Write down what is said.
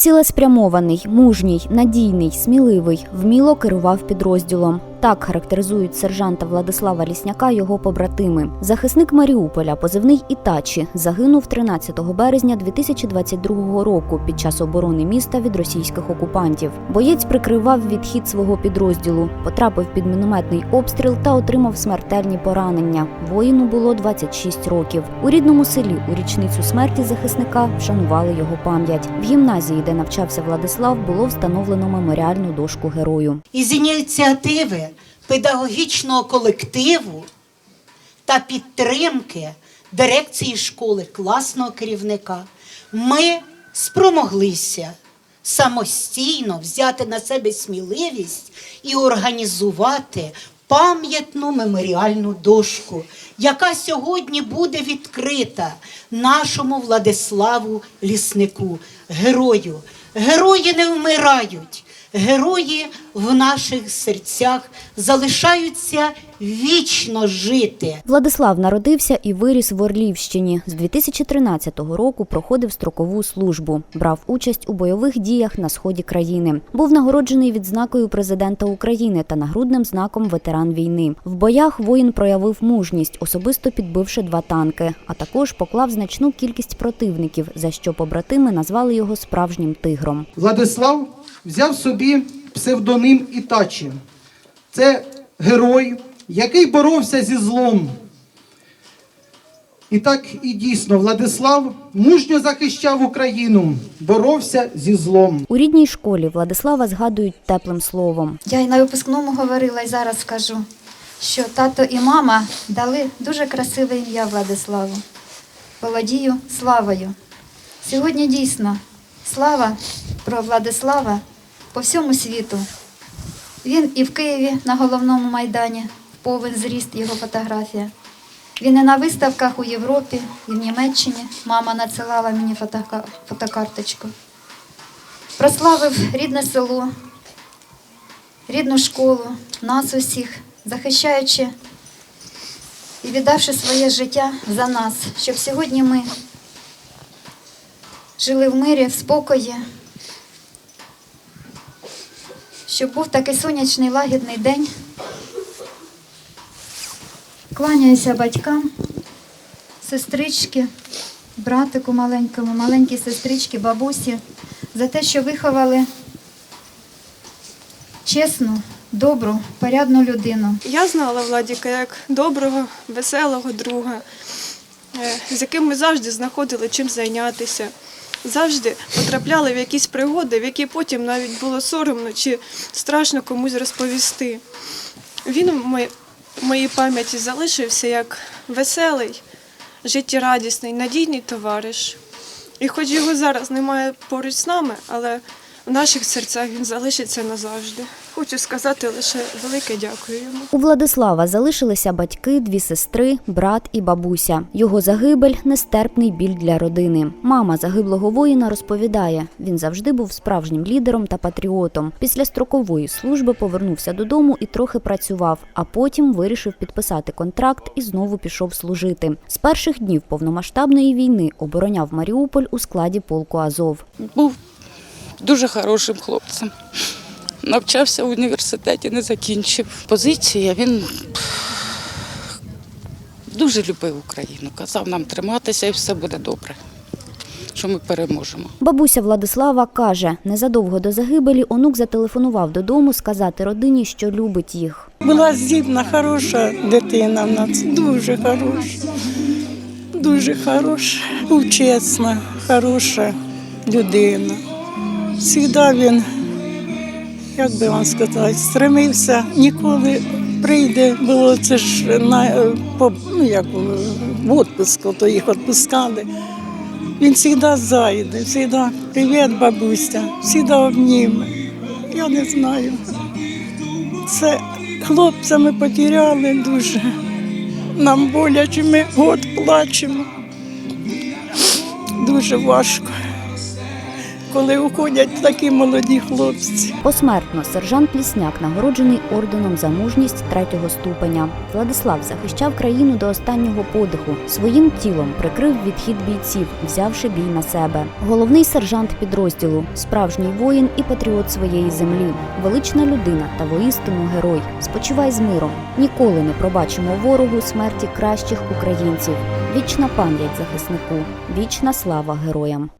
Цілеспрямований, мужній, надійний, сміливий, вміло керував підрозділом. Так характеризують сержанта Владислава Лісняка його побратими. Захисник Маріуполя, позивний Ітачі, загинув 13 березня 2022 року під час оборони міста від російських окупантів. Боєць прикривав відхід свого підрозділу, потрапив під мінометний обстріл та отримав смертельні поранення. Воїну було 26 років. У рідному селі у річницю смерті захисника вшанували його пам'ять. В гімназії, де навчався Владислав, було встановлено меморіальну дошку герою. із ініціативи педагогічного колективу та підтримки дирекції школи, класного керівника, ми спромоглися самостійно взяти на себе сміливість і організувати пам'ятну меморіальну дошку, яка сьогодні буде відкрита нашому Владиславу Ліснику, герою. Герої не вмирають. Герої в наших серцях залишаються вічно жити. Владислав народився і виріс в Орлівщині. З 2013 року проходив строкову службу, брав участь у бойових діях на сході країни. Був нагороджений відзнакою президента України та нагрудним знаком ветеран війни. В боях воїн проявив мужність, особисто підбивши два танки, а також поклав значну кількість противників, за що побратими назвали його справжнім тигром. Владислав взяв собі псевдоним Ітачі. Це герой, який боровся зі злом. І так і дійсно Владислав мужньо захищав Україну, боровся зі злом. У рідній школі Владислава згадують теплим словом. Я й на випускному говорила, і зараз скажу, що тато і мама дали дуже красиве ім'я Владиславу. Володію славою. Сьогодні дійсно слава про Владислава по всьому світу. Він і в Києві на головному майдані, повен зріст його фотографія. Він і на виставках у Європі, і в Німеччині. Мама надсилала мені фотока- фотокарточку. Прославив рідне село, рідну школу, нас усіх, захищаючи і віддавши своє життя за нас, щоб сьогодні ми жили в мирі, в спокої, щоб був такий сонячний лагідний день. Кланяюся батькам, сестрички, братику маленькому, маленькій сестричці, бабусі, за те, що виховали чесну, добру, порядну людину. Я знала Владіка як доброго, веселого друга, е, з яким ми завжди знаходили чим зайнятися. Завжди потрапляли в якісь пригоди, в які потім навіть було соромно чи страшно комусь розповісти. Він в моїй- пам'яті залишився як веселий, життєрадісний, надійний товариш. І хоч його зараз немає поруч з нами, але в наших серцях він залишиться назавжди. Хочу сказати лише велике дякую йому. У Владислава залишилися батьки, дві сестри, брат і бабуся. Його загибель нестерпний біль для родини. Мама загиблого воїна розповідає, він завжди був справжнім лідером та патріотом. Після строкової служби повернувся додому і трохи працював, а потім вирішив підписати контракт і знову пішов служити. З перших днів повномасштабної війни обороняв Маріуполь у складі полку Азов. був дуже хорошим хлопцем. Навчався в університеті, не закінчив. Позиція він дуже любив Україну. Казав нам триматися і все буде добре, що ми переможемо. Бабуся Владислава каже, незадовго до загибелі онук зателефонував додому сказати родині, що любить їх. Була здібна, хороша дитина в нас, дуже хороша, дуже хороша, чесна, хороша людина. Завжди він, як би вам сказати, стремився, ніколи прийде, було це ж на по, ну, як, е, в відпуску, то їх відпускали. Він завжди зайде, завжди привіт, бабуся, завжди обніме. Я не знаю. Це хлопця ми потеряли дуже. Нам боляче, ми год плачемо. Дуже важко. Коли уходять такі молоді хлопці. Посмертно сержант Лісняк нагороджений орденом за мужність третього ступеня. Владислав захищав країну до останнього подиху. Своїм тілом прикрив відхід бійців, взявши бій на себе. Головний сержант підрозділу, справжній воїн і патріот своєї землі, велична людина та воістину герой. Спочивай з миром. Ніколи не пробачимо ворогу смерті кращих українців. Вічна пам'ять захиснику, вічна слава героям.